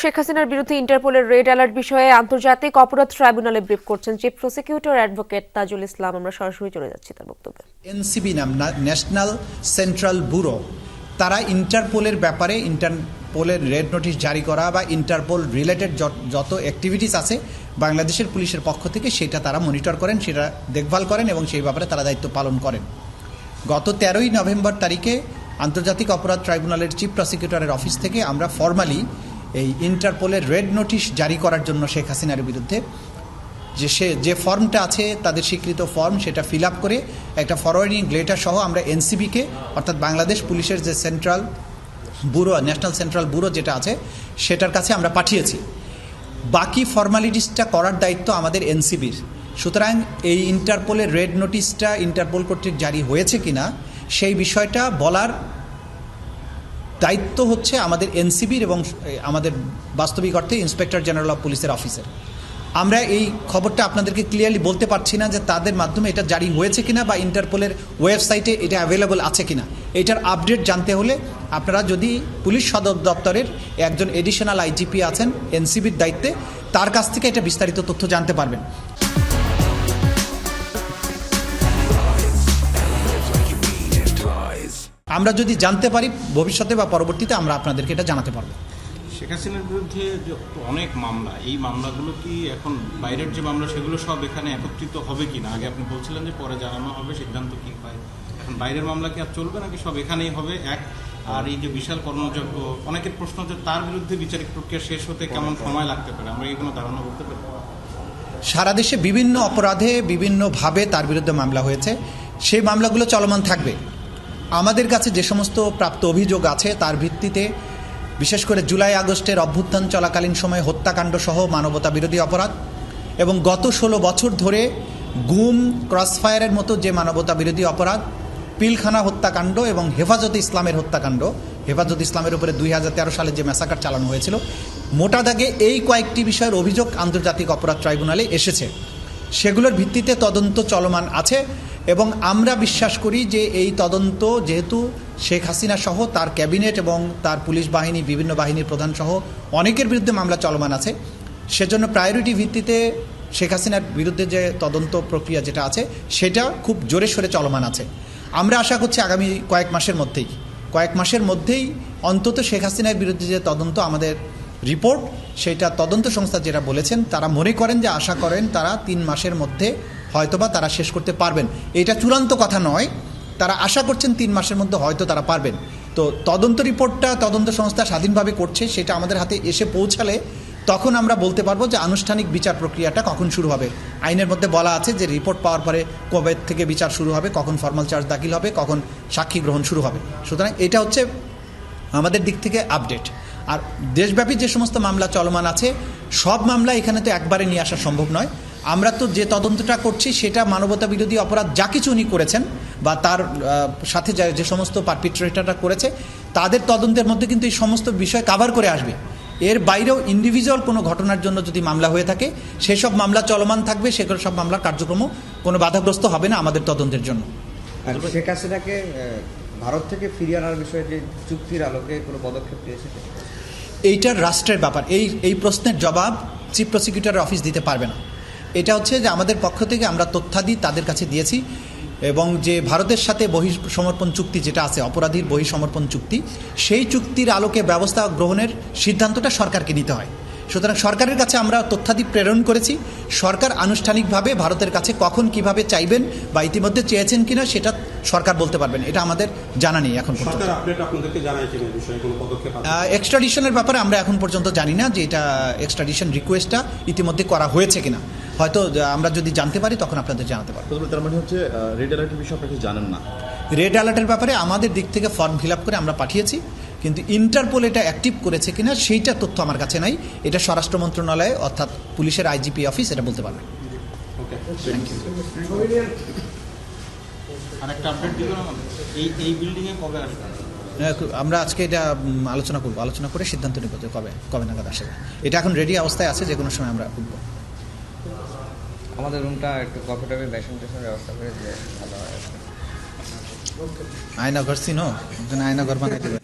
শেখ হাসিনার বিরুদ্ধে ইন্টারপোলের red alert বিষয়ে আন্তর্জাতিক অপরাধ ট্রাইব্যুনালে ব্রিফ করছেন chief prosecutor advocate Tajul Islam. আমরা সরাসরি চলে যাচ্ছি তার বক্তব্যে। এনসিবি নাম ন্যাশনাল সেন্ট্রাল ব্যুরো। তারা ইন্টারপোলের ব্যাপারে ইন্টারপোলের রেড নোটিশ জারি করা বা ইন্টারপোল রিলেটেড যত অ্যাক্টিভিটিস আছে বাংলাদেশের পুলিশের পক্ষ থেকে সেটা তারা মনিটর করেন, সেটা দেখভাল করেন এবং সেই ব্যাপারে তারা দায়িত্ব পালন করেন। গত তেরোই নভেম্বর তারিখে আন্তর্জাতিক অপরাধ ট্রাইব্যুনালের চিফ প্রসিকিউটরের অফিস থেকে আমরা ফর্মালি এই ইন্টারপোলের রেড নোটিশ জারি করার জন্য শেখ হাসিনার বিরুদ্ধে। যে সে, যে ফর্মটা আছে, তাদের স্বীকৃত ফর্ম, সেটা ফিল আপ করে একটা ফরওয়ার্ডিং লেটার সহ আমরা এনসিবিকে অর্থাৎ বাংলাদেশ পুলিশের যে central bureau national central bureau যেটা আছে, সেটার কাছে আমরা পাঠিয়েছি। বাকি ফর্মালিটিসটা করার দায়িত্ব আমাদের এনসিবির সুতরাং এই ইন্টারপোলের রেড নোটিশটা ইন্টারপোল কর্তৃক জারি হয়েছে কিনা, সেই বিষয়টা বলার দায়িত্ব হচ্ছে আমাদের এনসিবির এবং আমাদের বাস্তবিক অর্থে ইন্সপেক্টর জেনারেল অফ পুলিশের অফিসের। আমরা এই খবরটা আপনাদেরকে ক্লিয়ারলি বলতে পারছি না যে তাদের মাধ্যমে এটা জারি হয়েছে কিনা বা ইন্টারপোলের ওয়েবসাইটে এটা অ্যাভেলেবল আছে কিনা। এটার আপডেট জানতে হলে আপনারা যদি পুলিশ সদর দপ্তরের একজন এডিশনাল আইজিপি আছেন, এনসিবির দায়িত্বে, তার কাছ থেকে এটা বিস্তারিত তথ্য জানতে পারবেন। আমরা যদি জানতে পারি ভবিষ্যতে বা পরবর্তীতে আমরা আপনাদেরকে এটা জানাতে পারব। শেখ হাসিনার বিরুদ্ধে অনেক মামলা এই মামলাগুলো কি এখন বাইরের যে মামলা সেগুলো সব এখানে একত্রিত হবে কি না আগে আপনি বলছিলেন যে পরে জানানো হবে সিদ্ধান্ত কি হয়? এখন বাইরের মামলা কি আর চলবে নাকি সব এখানেই হবে? এক আর এই যে বিশাল কর্মযজ্ঞ অনেকের প্রশ্ন যে তার বিরুদ্ধে বিচারিক প্রক্রিয়া শেষ হতে কেমন সময় লাগতে পারে? আমরা কি কোনো ধারণা করতে পারি? সারা দেশে বিভিন্ন অপরাধে বিভিন্নভাবে তার বিরুদ্ধে মামলা হয়েছে। সেই মামলাগুলো চলমান থাকবে। আমাদের কাছে যে সমস্ত প্রাপ্ত অভিযোগ আছে, তার ভিত্তিতে বিশেষ করে জুলাই আগস্টের অভ্যুত্থান চলাকালীন সময়ে হত্যাকাণ্ড সহ মানবতা বিরোধী অপরাধ এবং গত ষোলো বছর ধরে গুম, ক্রসফায়ারের মতো যে মানবতা বিরোধী অপরাধ, পিলখানা হত্যাকাণ্ড এবং হেফাজতে ইসলামের হত্যাকাণ্ড, হেফাজত ইসলামের উপরে দুই হাজার তেরো সালে যে ম্যাসাকার চালানো হয়েছিল, মোটা দাগে এই কয়েকটি বিষয়ের অভিযোগ আন্তর্জাতিক অপরাধ ট্রাইব্যুনালে এসেছে। সেগুলোর ভিত্তিতে তদন্ত চলমান আছে। এবং আমরা বিশ্বাস করি যে এই তদন্ত যেহেতু শেখ হাসিনা সহ তার ক্যাবিনেট এবং তার পুলিশ বাহিনী, বিভিন্ন বাহিনীর প্রধান সহ অনেকের বিরুদ্ধে মামলা চলমান আছে। সেজন্য প্রায়োরিটি ভিত্তিতে শেখ হাসিনার বিরুদ্ধে যে তদন্ত প্রক্রিয়া যেটা আছে, সেটা খুব জোরে সোরে চলমান আছে। আমরা আশা করছি আগামী কয়েক মাসের মধ্যেই, কয়েক মাসের মধ্যেই অন্তত শেখ হাসিনার বিরুদ্ধে যে তদন্ত আমাদের রিপোর্ট সেটা তদন্ত সংস্থা যেটা বলেছেন, তারা মনে করেন যে আশা করেন তারা তিন মাসের মধ্যে হয়তোবা তারা শেষ করতে পারবেন। এটা চূড়ান্ত কথা নয়। তারা আশা করছেন তিন মাসের মধ্যে হয়তো তারা পারবেন। তো তদন্ত রিপোর্টটা তদন্ত সংস্থা স্বাধীনভাবে করছে, সেটা আমাদের হাতে এসে পৌঁছালে তখন আমরা বলতে পারব যে আনুষ্ঠানিক বিচার প্রক্রিয়াটা কখন শুরু হবে। আইনের মধ্যে বলা আছে যে রিপোর্ট পাওয়ার পরে কবে থেকে বিচার শুরু হবে, কখন ফর্মাল চার্জ দাখিল হবে, কখন সাক্ষী গ্রহণ শুরু হবে। সুতরাং এটা হচ্ছে আমাদের দিক থেকে আপডেট। আর দেশব্যাপী যে সমস্ত মামলা চলমান আছে, সব মামলা এখানে তো একবারে নিয়ে আসা সম্ভব নয়। আমরা তো যে তদন্তটা করছি সেটা মানবতা বিরোধী অপরাধ যা কিছু উনি করেছেন বা তার সাথে যে সমস্ত পারপিট্রেটাররা করেছে তাদের তদন্তের মধ্যে কিন্তু এই সমস্ত বিষয় কাভার করে আসবে। এর বাইরেও ইন্ডিভিজুয়াল কোনো ঘটনার জন্য যদি মামলা হয়ে থাকে সেসব মামলা চলমান থাকবে সেগুলো সব মামলার কার্যক্রমও কোনো বাধাগ্রস্ত হবে না আমাদের তদন্তের জন্য। শেখ হাসিনাকে ভারত থেকে ফিরিয়ে আনার বিষয়ে যে চুক্তির আলোকে কোনো পদক্ষেপ নিয়েছে এইটার রাষ্ট্রের ব্যাপার। এই এই প্রশ্নের জবাব চিফ প্রসিকিউটরের অফিস দিতে পারবে না। এটা হচ্ছে যে আমাদের পক্ষ থেকে আমরা তথ্যাদি তাদের কাছে দিয়েছি এবং যে ভারতের সাথে বহি সমর্পণ চুক্তি যেটা আছে অপরাধীর বহি সমর্পণ চুক্তি সেই চুক্তির আলোকে ব্যবস্থা গ্রহণের সিদ্ধান্তটা সরকারকে নিতে হয়। সুতরাং সরকারের কাছে আমরা তথ্যাদি প্রেরণ করেছি। সরকার আনুষ্ঠানিকভাবে ভারতের কাছে কখন কীভাবে চাইবেন বা ইতিমধ্যে চেয়েছেন কিনা সেটা সরকার বলতে পারবেন। এটা আমাদের জানা নেই এখন? এক্সট্রাডিশনের ব্যাপারে আমরা এখন পর্যন্ত জানি না যে এটা এক্সট্রাডিশন রিকোয়েস্টটা ইতিমধ্যে করা হয়েছে কিনা। হয়তো আমরা যদি জানতে পারি তখন আপনাদের জানাতে পারব। তার মানে হচ্ছে রেড অ্যালার্টের বিষয়ে আপনাকে জানেন না। রেড অ্যালার্টের ব্যাপারে আমাদের দিক থেকে ফর্ম ফিল আপ করে আমরা পাঠিয়েছি কিন্তু ইন্টারপোল এটা অ্যাক্টিভ করেছে কিনা সেইটা তথ্য আমার কাছে নাই। এটা স্বরাষ্ট্র মন্ত্রণালয় অর্থাৎ পুলিশের আইজিপি অফিস এটা বলতে পারবে। ওকে আর একটা আপডেট দিবেন আমাদের। এই এই বিল্ডিংয়ে কবে আসবে? আহ, আমরা আজকে এটা আলোচনা করব। আলোচনা করে সিদ্ধান্ত নেব যে কবে কবে নাগাদ আসবে। এটা এখন রেডি অবস্থায় আছে যে কোনো সময় আমরা উঠবো। আমাদের রুমটা একটু কফি টফি বেসন টেসন ব্যবস্থা করে দিলে ভালো হয়। আয়না ঘর চিনো? একজন আয়না ঘর বানাই দেবে।